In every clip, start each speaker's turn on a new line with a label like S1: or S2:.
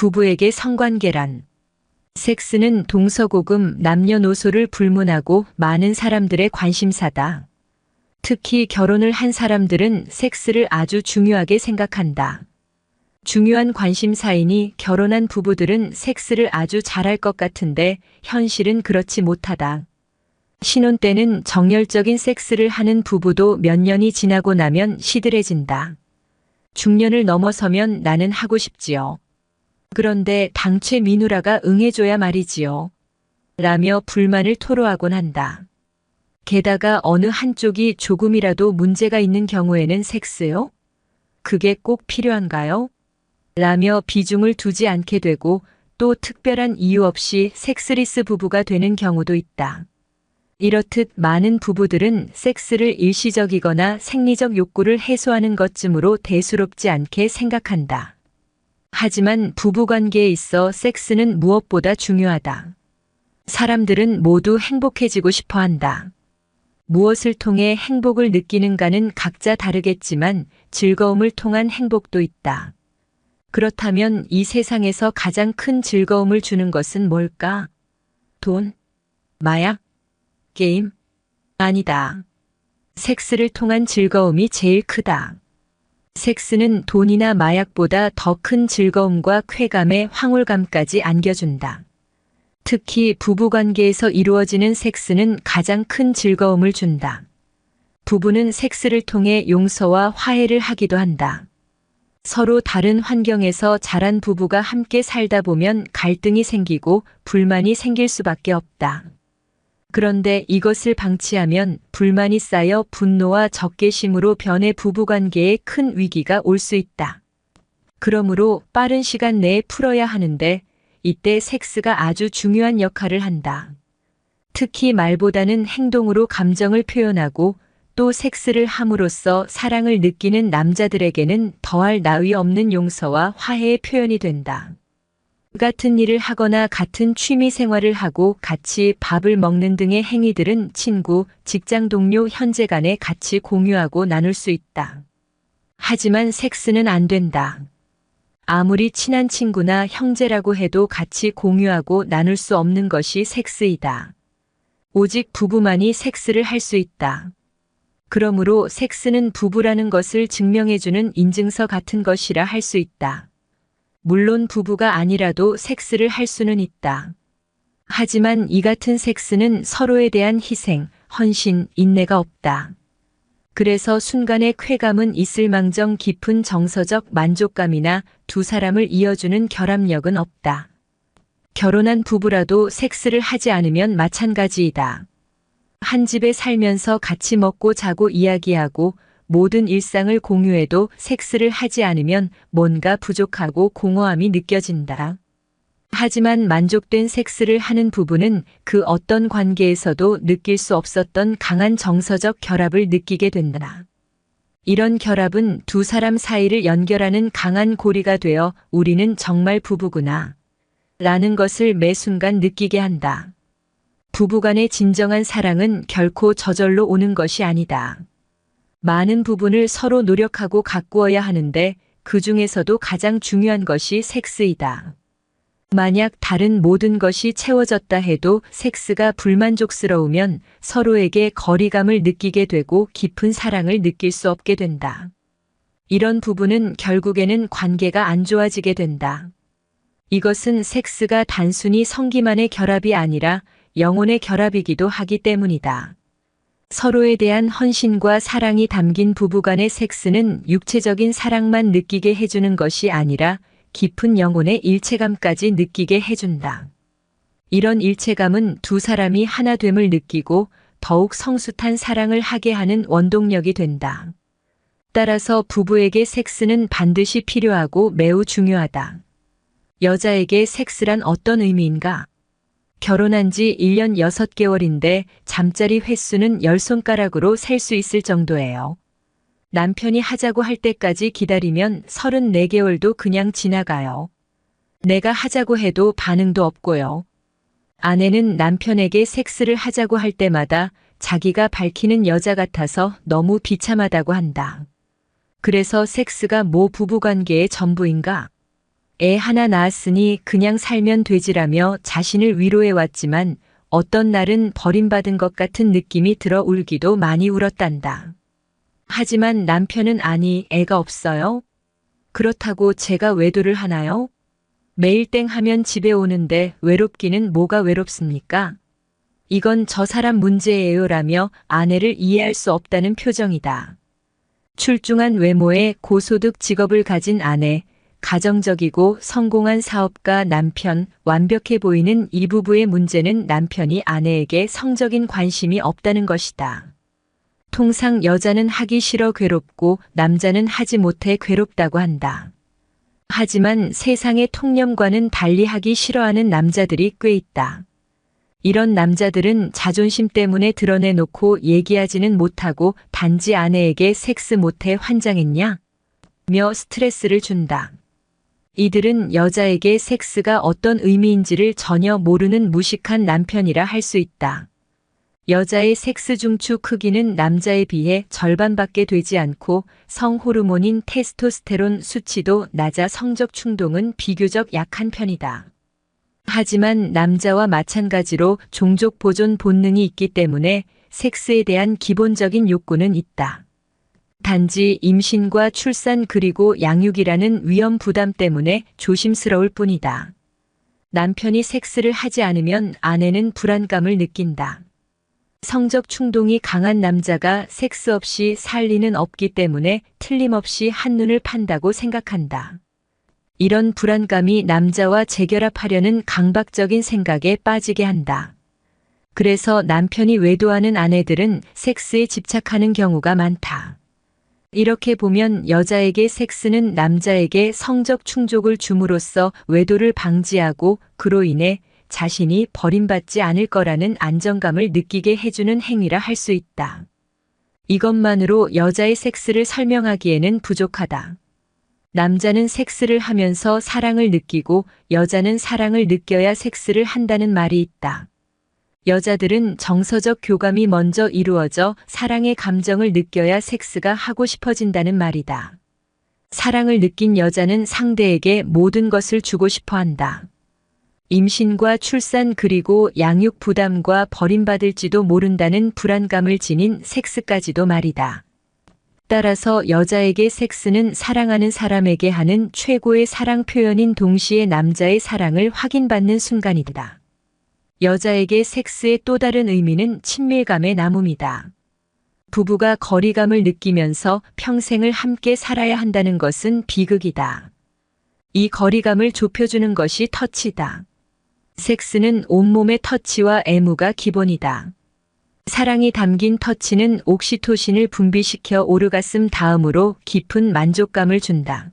S1: 부부에게 성관계란. 섹스는 동서고금 남녀노소를 불문하고 많은 사람들의 관심사다. 특히 결혼을 한 사람들은 섹스를 아주 중요하게 생각한다. 중요한 관심사이니 결혼한 부부들은 섹스를 아주 잘할 것 같은데 현실은 그렇지 못하다. 신혼 때는 정열적인 섹스를 하는 부부도 몇 년이 지나고 나면 시들해진다. 중년을 넘어서면 나는 하고 싶지요. 그런데 당최 미누라가 응해줘야 말이지요. 라며 불만을 토로하곤 한다. 게다가 어느 한쪽이 조금이라도 문제가 있는 경우에는 섹스요? 그게 꼭 필요한가요? 라며 비중을 두지 않게 되고 또 특별한 이유 없이 섹스리스 부부가 되는 경우도 있다. 이렇듯 많은 부부들은 섹스를 일시적이거나 생리적 욕구를 해소하는 것쯤으로 대수롭지 않게 생각한다. 하지만 부부관계에 있어 섹스는 무엇보다 중요하다. 사람들은 모두 행복해지고 싶어 한다. 무엇을 통해 행복을 느끼는가는 각자 다르겠지만 즐거움을 통한 행복도 있다. 그렇다면 이 세상에서 가장 큰 즐거움을 주는 것은 뭘까? 돈? 마약? 게임? 아니다. 섹스를 통한 즐거움이 제일 크다. 섹스는 돈이나 마약보다 더 큰 즐거움과 쾌감의 황홀감까지 안겨준다. 특히 부부관계에서 이루어지는 섹스는 가장 큰 즐거움을 준다. 부부는 섹스를 통해 용서와 화해를 하기도 한다. 서로 다른 환경에서 자란 부부가 함께 살다 보면 갈등이 생기고 불만이 생길 수밖에 없다. 그런데 이것을 방치하면 불만이 쌓여 분노와 적개심으로 변해 부부관계에 큰 위기가 올 수 있다. 그러므로 빠른 시간 내에 풀어야 하는데 이때 섹스가 아주 중요한 역할을 한다. 특히 말보다는 행동으로 감정을 표현하고 또 섹스를 함으로써 사랑을 느끼는 남자들에게는 더할 나위 없는 용서와 화해의 표현이 된다. 같은 일을 하거나 같은 취미 생활을 하고 같이 밥을 먹는 등의 행위들은 친구, 직장 동료, 형제 간에 같이 공유하고 나눌 수 있다. 하지만 섹스는 안 된다. 아무리 친한 친구나 형제라고 해도 같이 공유하고 나눌 수 없는 것이 섹스이다. 오직 부부만이 섹스를 할 수 있다. 그러므로 섹스는 부부라는 것을 증명해주는 인증서 같은 것이라 할 수 있다. 물론 부부가 아니라도 섹스를 할 수는 있다. 하지만 이 같은 섹스는 서로에 대한 희생, 헌신, 인내가 없다. 그래서 순간의 쾌감은 있을망정 깊은 정서적 만족감이나 두 사람을 이어주는 결합력은 없다. 결혼한 부부라도 섹스를 하지 않으면 마찬가지이다. 한 집에 살면서 같이 먹고 자고 이야기하고 모든 일상을 공유해도 섹스를 하지 않으면 뭔가 부족하고 공허함이 느껴진다. 하지만 만족된 섹스를 하는 부부는 그 어떤 관계에서도 느낄 수 없었던 강한 정서적 결합을 느끼게 된다. 이런 결합은 두 사람 사이를 연결하는 강한 고리가 되어 우리는 정말 부부구나. 라는 것을 매 순간 느끼게 한다. 부부간의 진정한 사랑은 결코 저절로 오는 것이 아니다. 많은 부분을 서로 노력하고 가꾸어야 하는데 그 중에서도 가장 중요한 것이 섹스이다. 만약 다른 모든 것이 채워졌다 해도 섹스가 불만족스러우면 서로에게 거리감을 느끼게 되고 깊은 사랑을 느낄 수 없게 된다. 이런 부분은 결국에는 관계가 안 좋아지게 된다. 이것은 섹스가 단순히 성기만의 결합이 아니라 영혼의 결합이기도 하기 때문이다. 서로에 대한 헌신과 사랑이 담긴 부부간의 섹스는 육체적인 사랑만 느끼게 해주는 것이 아니라 깊은 영혼의 일체감까지 느끼게 해준다. 이런 일체감은 두 사람이 하나됨을 느끼고 더욱 성숙한 사랑을 하게 하는 원동력이 된다. 따라서 부부에게 섹스는 반드시 필요하고 매우 중요하다. 여자에게 섹스란 어떤 의미인가? 결혼한 지 1년 6개월인데 잠자리 횟수는 10손가락으로 셀 수 있을 정도예요. 남편이 하자고 할 때까지 기다리면 34개월도 그냥 지나가요. 내가 하자고 해도 반응도 없고요. 아내는 남편에게 섹스를 하자고 할 때마다 자기가 밝히는 여자 같아서 너무 비참하다고 한다. 그래서 섹스가 모 부부관계의 전부인가? 애 하나 낳았으니 그냥 살면 되지라며 자신을 위로해왔지만 어떤 날은 버림받은 것 같은 느낌이 들어 울기도 많이 울었단다. 하지만 남편은 아니, 애가 없어요? 그렇다고 제가 외도를 하나요? 매일 땡 하면 집에 오는데 외롭기는 뭐가 외롭습니까? 이건 저 사람 문제예요 라며 아내를 이해할 수 없다는 표정이다. 출중한 외모에 고소득 직업을 가진 아내, 가정적이고 성공한 사업가 남편, 완벽해 보이는 이 부부의 문제는 남편이 아내에게 성적인 관심이 없다는 것이다. 통상 여자는 하기 싫어 괴롭고 남자는 하지 못해 괴롭다고 한다. 하지만 세상의 통념과는 달리 하기 싫어하는 남자들이 꽤 있다. 이런 남자들은 자존심 때문에 드러내놓고 얘기하지는 못하고 단지 아내에게 섹스 못해 환장했냐? 며 스트레스를 준다. 이들은 여자에게 섹스가 어떤 의미인지를 전혀 모르는 무식한 남편이라 할 수 있다. 여자의 섹스 중추 크기는 남자에 비해 절반밖에 되지 않고 성 호르몬인 테스토스테론 수치도 낮아 성적 충동은 비교적 약한 편이다. 하지만 남자와 마찬가지로 종족 보존 본능이 있기 때문에 섹스에 대한 기본적인 욕구는 있다. 단지 임신과 출산 그리고 양육이라는 위험 부담 때문에 조심스러울 뿐이다. 남편이 섹스를 하지 않으면 아내는 불안감을 느낀다. 성적 충동이 강한 남자가 섹스 없이 살 리는 없기 때문에 틀림없이 한눈을 판다고 생각한다. 이런 불안감이 남자와 재결합하려는 강박적인 생각에 빠지게 한다. 그래서 남편이 외도하는 아내들은 섹스에 집착하는 경우가 많다. 이렇게 보면 여자에게 섹스는 남자에게 성적 충족을 줌으로써 외도를 방지하고 그로 인해 자신이 버림받지 않을 거라는 안정감을 느끼게 해주는 행위라 할 수 있다. 이것만으로 여자의 섹스를 설명하기에는 부족하다. 남자는 섹스를 하면서 사랑을 느끼고 여자는 사랑을 느껴야 섹스를 한다는 말이 있다. 여자들은 정서적 교감이 먼저 이루어져 사랑의 감정을 느껴야 섹스가 하고 싶어진다는 말이다. 사랑을 느낀 여자는 상대에게 모든 것을 주고 싶어 한다. 임신과 출산 그리고 양육 부담과 버림받을지도 모른다는 불안감을 지닌 섹스까지도 말이다. 따라서 여자에게 섹스는 사랑하는 사람에게 하는 최고의 사랑 표현인 동시에 남자의 사랑을 확인받는 순간이다. 여자에게 섹스의 또 다른 의미는 친밀감의 나눔이다. 부부가 거리감을 느끼면서 평생을 함께 살아야 한다는 것은 비극이다. 이 거리감을 좁혀주는 것이 터치다. 섹스는 온몸의 터치와 애무가 기본이다. 사랑이 담긴 터치는 옥시토신을 분비시켜 오르가슴 다음으로 깊은 만족감을 준다.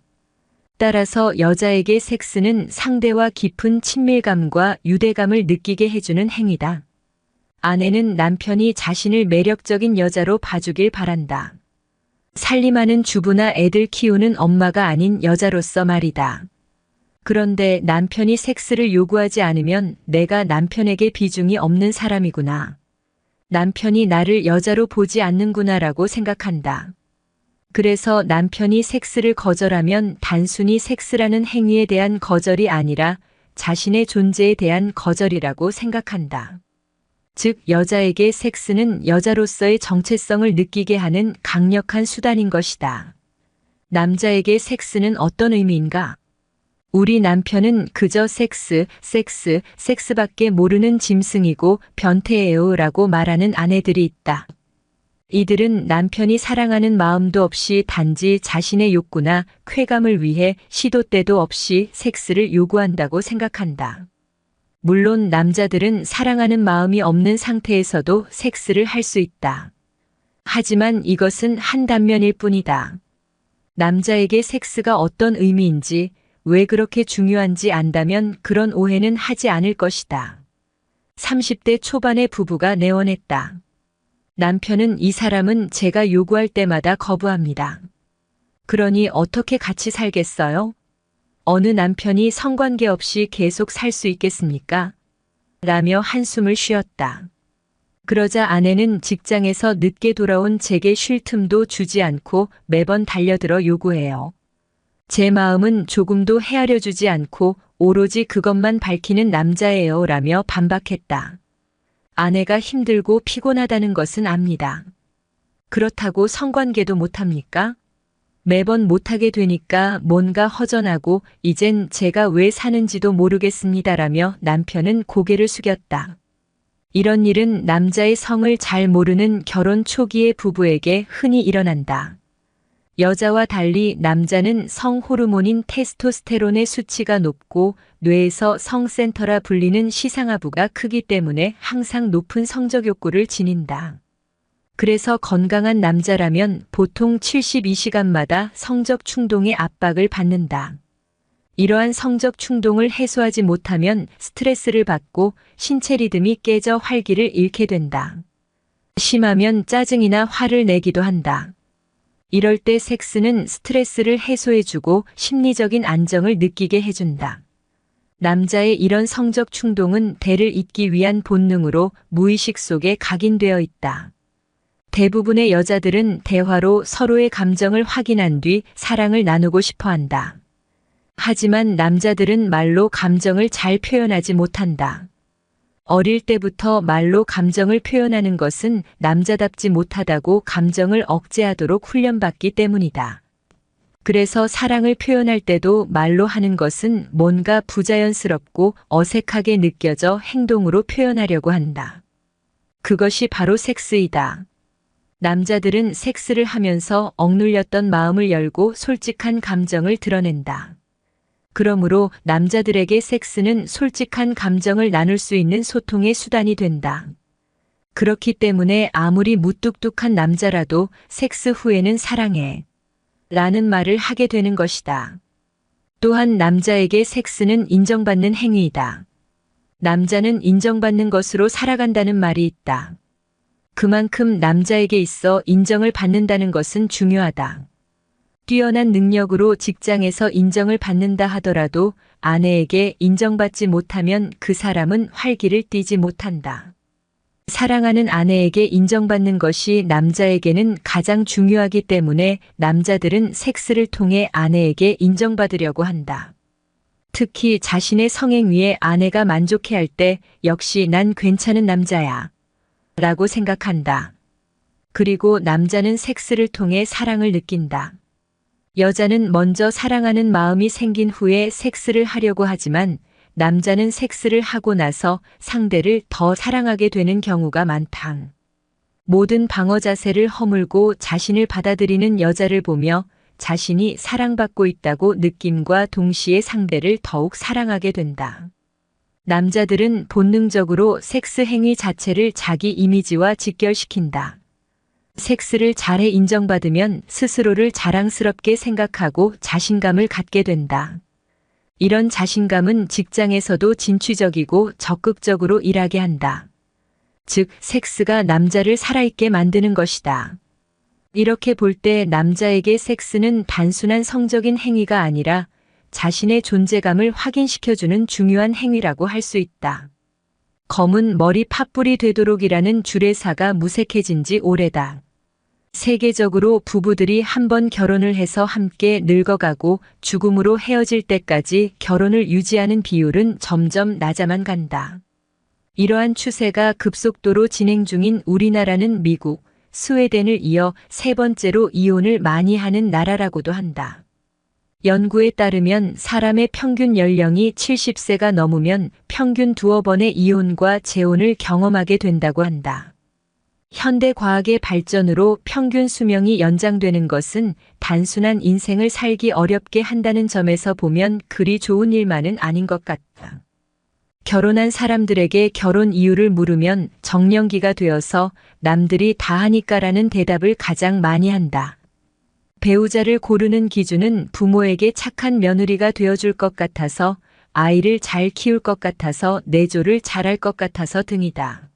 S1: 따라서 여자에게 섹스는 상대와 깊은 친밀감과 유대감을 느끼게 해주는 행위다. 아내는 남편이 자신을 매력적인 여자로 봐주길 바란다. 살림하는 주부나 애들 키우는 엄마가 아닌 여자로서 말이다. 그런데 남편이 섹스를 요구하지 않으면 내가 남편에게 비중이 없는 사람이구나. 남편이 나를 여자로 보지 않는구나라고 생각한다. 그래서 남편이 섹스를 거절하면 단순히 섹스라는 행위에 대한 거절이 아니라 자신의 존재에 대한 거절이라고 생각한다. 즉, 여자에게 섹스는 여자로서의 정체성을 느끼게 하는 강력한 수단인 것이다. 남자에게 섹스는 어떤 의미인가? 우리 남편은 그저 섹스, 섹스, 섹스밖에 모르는 짐승이고 변태예요 라고 말하는 아내들이 있다. 이들은 남편이 사랑하는 마음도 없이 단지 자신의 욕구나 쾌감을 위해 시도 때도 없이 섹스를 요구한다고 생각한다. 물론 남자들은 사랑하는 마음이 없는 상태에서도 섹스를 할 수 있다. 하지만 이것은 한 단면일 뿐이다. 남자에게 섹스가 어떤 의미인지 왜 그렇게 중요한지 안다면 그런 오해는 하지 않을 것이다. 30대 초반의 부부가 내원했다. 남편은 이 사람은 제가 요구할 때마다 거부합니다. 그러니 어떻게 같이 살겠어요? 어느 남편이 성관계 없이 계속 살 수 있겠습니까? 라며 한숨을 쉬었다. 그러자 아내는 직장에서 늦게 돌아온 제게 쉴 틈도 주지 않고 매번 달려들어 요구해요. 제 마음은 조금도 헤아려 주지 않고 오로지 그것만 밝히는 남자예요 라며 반박했다. 아내가 힘들고 피곤하다는 것은 압니다. 그렇다고 성관계도 못합니까? 매번 못하게 되니까 뭔가 허전하고 이젠 제가 왜 사는지도 모르겠습니다라며 남편은 고개를 숙였다. 이런 일은 남자의 성을 잘 모르는 결혼 초기의 부부에게 흔히 일어난다. 여자와 달리 남자는 성 호르몬인 테스토스테론의 수치가 높고 뇌에서 성센터라 불리는 시상하부가 크기 때문에 항상 높은 성적 욕구를 지닌다. 그래서 건강한 남자라면 보통 72시간마다 성적 충동의 압박을 받는다. 이러한 성적 충동을 해소하지 못하면 스트레스를 받고 신체 리듬이 깨져 활기를 잃게 된다. 심하면 짜증이나 화를 내기도 한다. 이럴 때 섹스는 스트레스를 해소해주고 심리적인 안정을 느끼게 해준다. 남자의 이런 성적 충동은 대를 잇기 위한 본능으로 무의식 속에 각인되어 있다. 대부분의 여자들은 대화로 서로의 감정을 확인한 뒤 사랑을 나누고 싶어 한다. 하지만 남자들은 말로 감정을 잘 표현하지 못한다. 어릴 때부터 말로 감정을 표현하는 것은 남자답지 못하다고 감정을 억제하도록 훈련받기 때문이다. 그래서 사랑을 표현할 때도 말로 하는 것은 뭔가 부자연스럽고 어색하게 느껴져 행동으로 표현하려고 한다. 그것이 바로 섹스이다. 남자들은 섹스를 하면서 억눌렸던 마음을 열고 솔직한 감정을 드러낸다. 그러므로 남자들에게 섹스는 솔직한 감정을 나눌 수 있는 소통의 수단이 된다. 그렇기 때문에 아무리 무뚝뚝한 남자라도 섹스 후에는 사랑해. 라는 말을 하게 되는 것이다. 또한 남자에게 섹스는 인정받는 행위이다. 남자는 인정받는 것으로 살아간다는 말이 있다. 그만큼 남자에게 있어 인정을 받는다는 것은 중요하다. 뛰어난 능력으로 직장에서 인정을 받는다 하더라도 아내에게 인정받지 못하면 그 사람은 활기를 띠지 못한다. 사랑하는 아내에게 인정받는 것이 남자에게는 가장 중요하기 때문에 남자들은 섹스를 통해 아내에게 인정받으려고 한다. 특히 자신의 성행 위에 아내가 만족해 할 때 역시 난 괜찮은 남자야. 라고 생각한다. 그리고 남자는 섹스를 통해 사랑을 느낀다. 여자는 먼저 사랑하는 마음이 생긴 후에 섹스를 하려고 하지만 남자는 섹스를 하고 나서 상대를 더 사랑하게 되는 경우가 많다. 모든 방어 자세를 허물고 자신을 받아들이는 여자를 보며 자신이 사랑받고 있다고 느낌과 동시에 상대를 더욱 사랑하게 된다. 남자들은 본능적으로 섹스 행위 자체를 자기 이미지와 직결시킨다. 섹스를 잘해 인정받으면 스스로를 자랑스럽게 생각하고 자신감을 갖게 된다. 이런 자신감은 직장에서도 진취적이고 적극적으로 일하게 한다. 즉, 섹스가 남자를 살아있게 만드는 것이다. 이렇게 볼 때 남자에게 섹스는 단순한 성적인 행위가 아니라 자신의 존재감을 확인시켜주는 중요한 행위라고 할 수 있다. 검은 머리 팥불이 되도록이라는 주례사가 무색해진 지 오래다. 세계적으로 부부들이 한 번 결혼을 해서 함께 늙어가고 죽음으로 헤어질 때까지 결혼을 유지하는 비율은 점점 낮아만 간다. 이러한 추세가 급속도로 진행 중인 우리나라는 미국, 스웨덴을 이어 세 번째로 이혼을 많이 하는 나라라고도 한다. 연구에 따르면 사람의 평균 연령이 70세가 넘으면 평균 두어 번의 이혼과 재혼을 경험하게 된다고 한다. 현대 과학의 발전으로 평균 수명이 연장되는 것은 단순한 인생을 살기 어렵게 한다는 점에서 보면 그리 좋은 일만은 아닌 것 같다. 결혼한 사람들에게 결혼 이유를 물으면 정년기가 되어서 남들이 다 하니까라는 대답을 가장 많이 한다. 배우자를 고르는 기준은 부모에게 착한 며느리가 되어줄 것 같아서 아이를 잘 키울 것 같아서 내조를 잘할 것 같아서 등이다.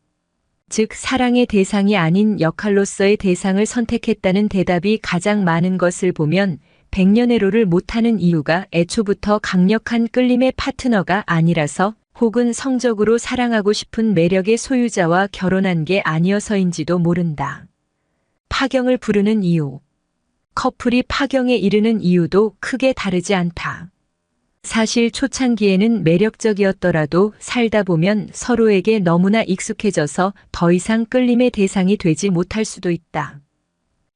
S1: 즉, 사랑의 대상이 아닌 역할로서의 대상을 선택했다는 대답이 가장 많은 것을 보면 백년해로를 못하는 이유가 애초부터 강력한 끌림의 파트너가 아니라서 혹은 성적으로 사랑하고 싶은 매력의 소유자와 결혼한 게 아니어서인지도 모른다. 파경을 부르는 이유. 커플이 파경에 이르는 이유도 크게 다르지 않다. 사실 초창기에는 매력적이었더라도 살다 보면 서로에게 너무나 익숙해져서 더 이상 끌림의 대상이 되지 못할 수도 있다.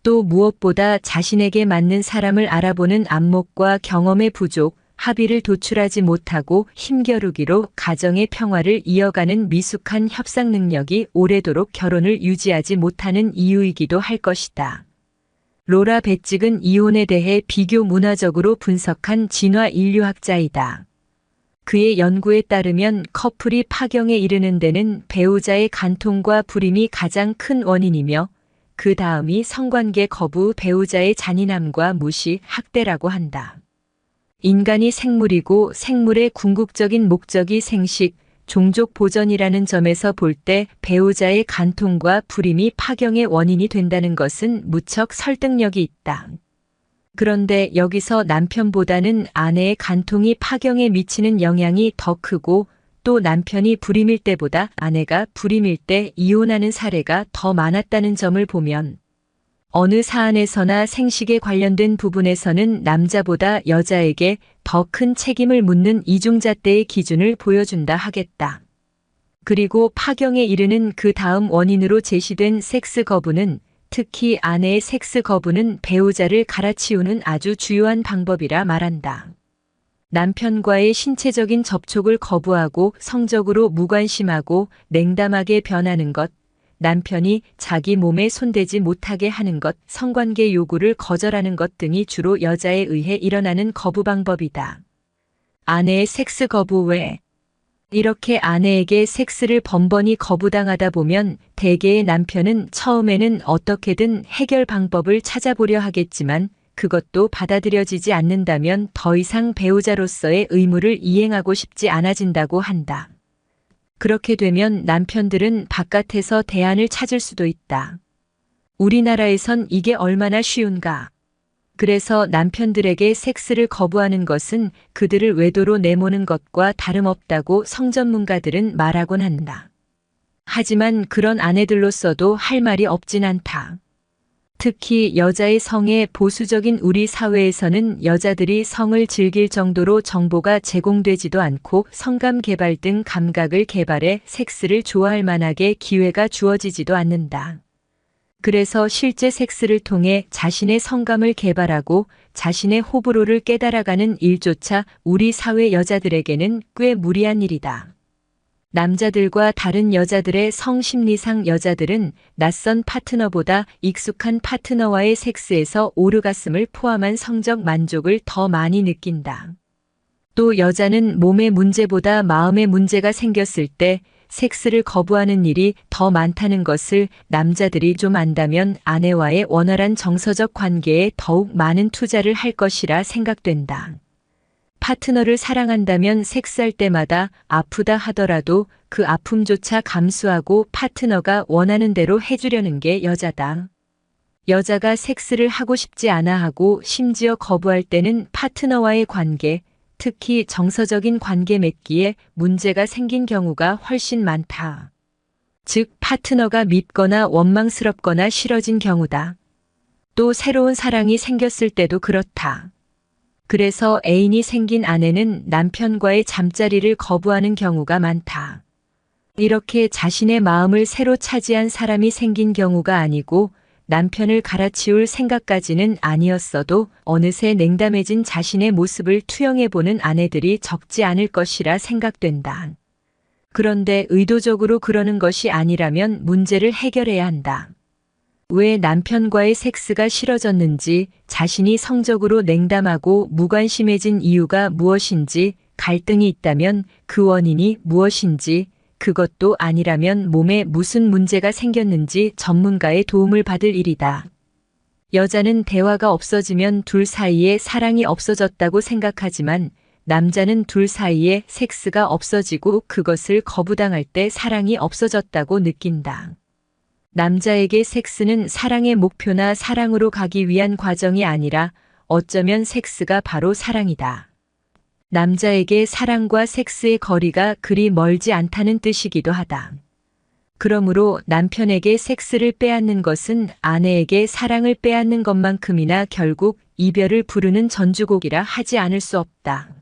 S1: 또 무엇보다 자신에게 맞는 사람을 알아보는 안목과 경험의 부족, 합의를 도출하지 못하고 힘겨루기로 가정의 평화를 이어가는 미숙한 협상 능력이 오래도록 결혼을 유지하지 못하는 이유이기도 할 것이다. 로라 배찍은 이혼에 대해 비교 문화적으로 분석한 진화 인류학자이다. 그의 연구에 따르면 커플이 파경에 이르는 데는 배우자의 간통과 불임이 가장 큰 원인이며 그 다음이 성관계 거부 배우자의 잔인함과 무시, 학대라고 한다. 인간이 생물이고 생물의 궁극적인 목적이 생식, 종족 보전이라는 점에서 볼 때 배우자의 간통과 불임이 파경의 원인이 된다는 것은 무척 설득력이 있다. 그런데 여기서 남편보다는 아내의 간통이 파경에 미치는 영향이 더 크고 또 남편이 불임일 때보다 아내가 불임일 때 이혼하는 사례가 더 많았다는 점을 보면 어느 사안에서나 생식에 관련된 부분에서는 남자보다 여자에게 더 큰 책임을 묻는 이중잣대의 기준을 보여준다 하겠다. 그리고 파경에 이르는 그 다음 원인으로 제시된 섹스 거부는 특히 아내의 섹스 거부는 배우자를 갈아치우는 아주 주요한 방법이라 말한다. 남편과의 신체적인 접촉을 거부하고 성적으로 무관심하고 냉담하게 변하는 것, 남편이 자기 몸에 손대지 못하게 하는 것, 성관계 요구를 거절하는 것 등이 주로 여자에 의해 일어나는 거부 방법이다. 아내의 섹스 거부 외 이렇게 아내에게 섹스를 번번이 거부당하다 보면 대개의 남편은 처음에는 어떻게든 해결 방법을 찾아보려 하겠지만 그것도 받아들여지지 않는다면 더 이상 배우자로서의 의무를 이행하고 싶지 않아진다고 한다. 그렇게 되면 남편들은 바깥에서 대안을 찾을 수도 있다. 우리나라에선 이게 얼마나 쉬운가. 그래서 남편들에게 섹스를 거부하는 것은 그들을 외도로 내모는 것과 다름없다고 성전문가들은 말하곤 한다. 하지만 그런 아내들로서도 할 말이 없진 않다. 특히 여자의 성에 보수적인 우리 사회에서는 여자들이 성을 즐길 정도로 정보가 제공되지도 않고 성감 개발 등 감각을 개발해 섹스를 좋아할 만하게 기회가 주어지지도 않는다. 그래서 실제 섹스를 통해 자신의 성감을 개발하고 자신의 호불호를 깨달아가는 일조차 우리 사회 여자들에게는 꽤 무리한 일이다. 남자들과 다른 여자들의 성심리상 여자들은 낯선 파트너보다 익숙한 파트너와의 섹스에서 오르가슴을 포함한 성적 만족을 더 많이 느낀다. 또 여자는 몸의 문제보다 마음의 문제가 생겼을 때 섹스를 거부하는 일이 더 많다는 것을 남자들이 좀 안다면 아내와의 원활한 정서적 관계에 더욱 많은 투자를 할 것이라 생각된다. 파트너를 사랑한다면 섹스할 때마다 아프다 하더라도 그 아픔조차 감수하고 파트너가 원하는 대로 해주려는 게 여자다. 여자가 섹스를 하고 싶지 않아 하고 심지어 거부할 때는 파트너와의 관계, 특히 정서적인 관계 맺기에 문제가 생긴 경우가 훨씬 많다. 즉, 파트너가 밉거나 원망스럽거나 싫어진 경우다. 또 새로운 사랑이 생겼을 때도 그렇다. 그래서 애인이 생긴 아내는 남편과의 잠자리를 거부하는 경우가 많다. 이렇게 자신의 마음을 새로 차지한 사람이 생긴 경우가 아니고 남편을 갈아치울 생각까지는 아니었어도 어느새 냉담해진 자신의 모습을 투영해보는 아내들이 적지 않을 것이라 생각된다. 그런데 의도적으로 그러는 것이 아니라면 문제를 해결해야 한다. 왜 남편과의 섹스가 싫어졌는지, 자신이 성적으로 냉담하고 무관심해진 이유가 무엇인지, 갈등이 있다면 그 원인이 무엇인지, 그것도 아니라면 몸에 무슨 문제가 생겼는지 전문가의 도움을 받을 일이다. 여자는 대화가 없어지면 둘 사이에 사랑이 없어졌다고 생각하지만 남자는 둘 사이에 섹스가 없어지고 그것을 거부당할 때 사랑이 없어졌다고 느낀다. 남자에게 섹스는 사랑의 목표나 사랑으로 가기 위한 과정이 아니라 어쩌면 섹스가 바로 사랑이다. 남자에게 사랑과 섹스의 거리가 그리 멀지 않다는 뜻이기도 하다. 그러므로 남편에게 섹스를 빼앗는 것은 아내에게 사랑을 빼앗는 것만큼이나 결국 이별을 부르는 전주곡이라 하지 않을 수 없다.